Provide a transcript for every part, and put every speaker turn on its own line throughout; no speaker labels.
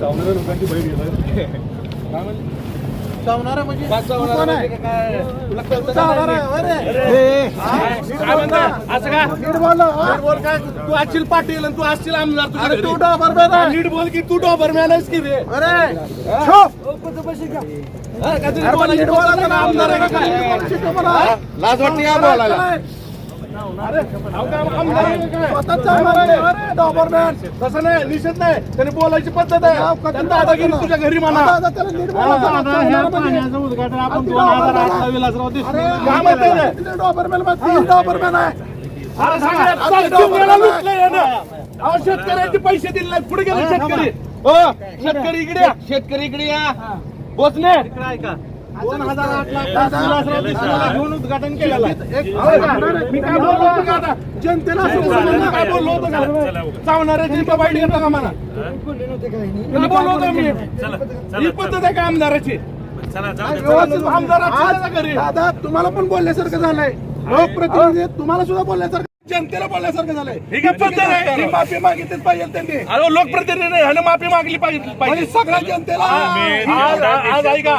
चावणाऱ्या लोकांची बैठ घेणार
चावणारा म्हणजे?
म्हणजे.
हा?
असं का?
नीट बोल हा?
बोल काय? तू असशील पाटील आणि तू असशील आमदार तुझ्या.
तू आहे.
नीट बोल की तू डॉबरमॅन आहेस की रे?
अरे!
हा? आमदार? लाज वाटते का बोलायला. तसं नाही निषेध नाही. त्याने बोलायची पद्धत आहे. दादागिरी तुझ्या घरी म्हणा. उद्घाटन
आपण दोन हजार आठला डॉबरमॅन डॉबरमॅन आहे?
शेतकऱ्यांचे पैसे दिले नाहीत. पुढे गेले शेतकरी. हो. शेतकरी इकडे या. शेतकरी इकडे या. बोचले दोन हजार आठ लाख
दादा.
विलासराव देशमुखला घेऊन उद्घाटन केलेलं आहे.
एक-
हो का? मी काय बोललो होतो का आता?
जनतेला
काय. बोललो होतो का? घेतो का मला काय? बोललो होतो मी? ही पद्धत आहे का आमदाराची? आमदार
दादा तुम्हाला पण बोलल्यासारखं झालंय. लोकप्रतिनिधी तुम्हाला सुद्धा बोलल्यासारखं जनतेला बोलल्यासारखं झालंय.
ही?
ही माफी मागितलीच पाहिजे त्यांनी.
अरे लोकप्रतिनिधी ह्यानं माफी मागली पाहिजे
सगळ्या जनतेला
आज ऐका.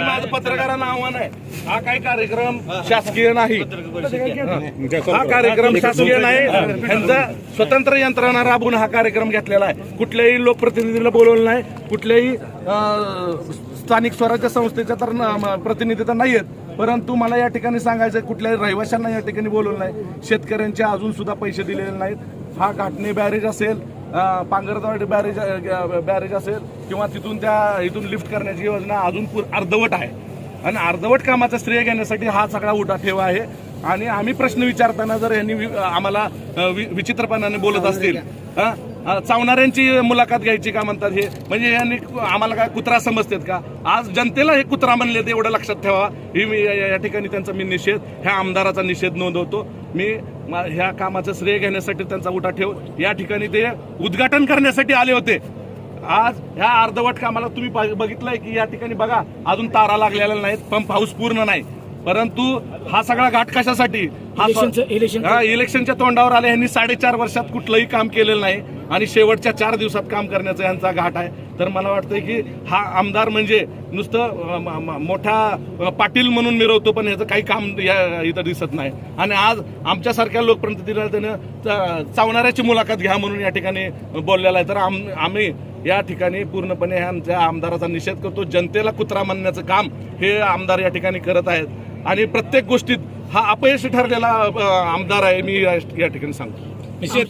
माझं पत्रकारांना आव्हान आहे. हा काही कार्यक्रम शासकीय नाही. हा कार्यक्रम शासकीय नाही. ह्यांचा स्वतंत्र यंत्रणा राबवून हा कार्यक्रम घेतलेला आहे. कुठल्याही लोकप्रतिनिधीला बोलवलं नाही. कुठल्याही स्थानिक स्वराज्य संस्थेच्या तर प्रतिनिधी तर नाही आहेत परंतु मला या ठिकाणी सांगायचं कुठल्याही रहिवाशांना या ठिकाणी बोलवलं नाही. शेतकऱ्यांचे अजून सुद्धा पैसे दिलेले नाहीत. हा घाटणे बॅरेज असेल पांगरदवाडी बॅरेज बॅरेज असेल किंवा तिथून त्या इथून लिफ्ट करण्याची योजना अजून पूर- अर्धवट आहे. आणि अर्धवट कामाचं श्रेय घेण्यासाठी हा सगळा उठाठेवा आहे. आणि आम्ही प्रश्न विचारताना जर यांनी आम्हाला विचित्रपणाने बोलत असतील हा? चावणाऱ्यांची मुलाखत घ्यायची का म्हणतात हे? म्हणजे यांनी आम्हाला काय कुत्रा समजतात का? आज जनतेला हे कुत्रा म्हणले ते एवढं लक्षात ठेवा. ही मी या ठिकाणी त्यांचा मी निषेध ह्या आमदाराचा निषेध नोंदवतो. मी ह्या कामाचं श्रेय घेण्यासाठी त्यांचा उठा ठेव. या ठिकाणी ते उद्घाटन करण्यासाठी आले होते. आज ह्या अर्धवट कामाला तुम्ही बघितलंय की या ठिकाणी बघा अजून तारा लागलेल्या नाहीत पंप हाऊस पूर्ण नाही. परंतु हा सगळा घाट कशासाठी? हा हा, इलेक्शनच्या तोंडावर आले यांनी साडेचार वर्षात कुठलंही काम केलेलं नाही. आणि शेवटच्या चार दिवसात काम करण्याचा यांचा घाट आहे. तर मला वाटतं की हा आमदार म्हणजे नुसतं मोठा पाटील म्हणून मिरवतो पण याचं काही काम या- इथं दिसत नाही. आणि आज आमच्यासारख्या लोकप्रतिनिधीला त्यानं चावणाऱ्याची मुलाखत घ्या म्हणून या ठिकाणी बोललेला आहे. तर आम- आम्ही या ठिकाणी पूर्णपणे आमच्या आमदाराचा निषेध करतो. जनतेला कुत्रा म्हणण्याचं काम हे आमदार या ठिकाणी करत आहेत. आणि प्रत्येक गोष्टीत हा अपयशी ठरलेला आमदार आहे. मी या या ठिकाणी सांगतो. निषेध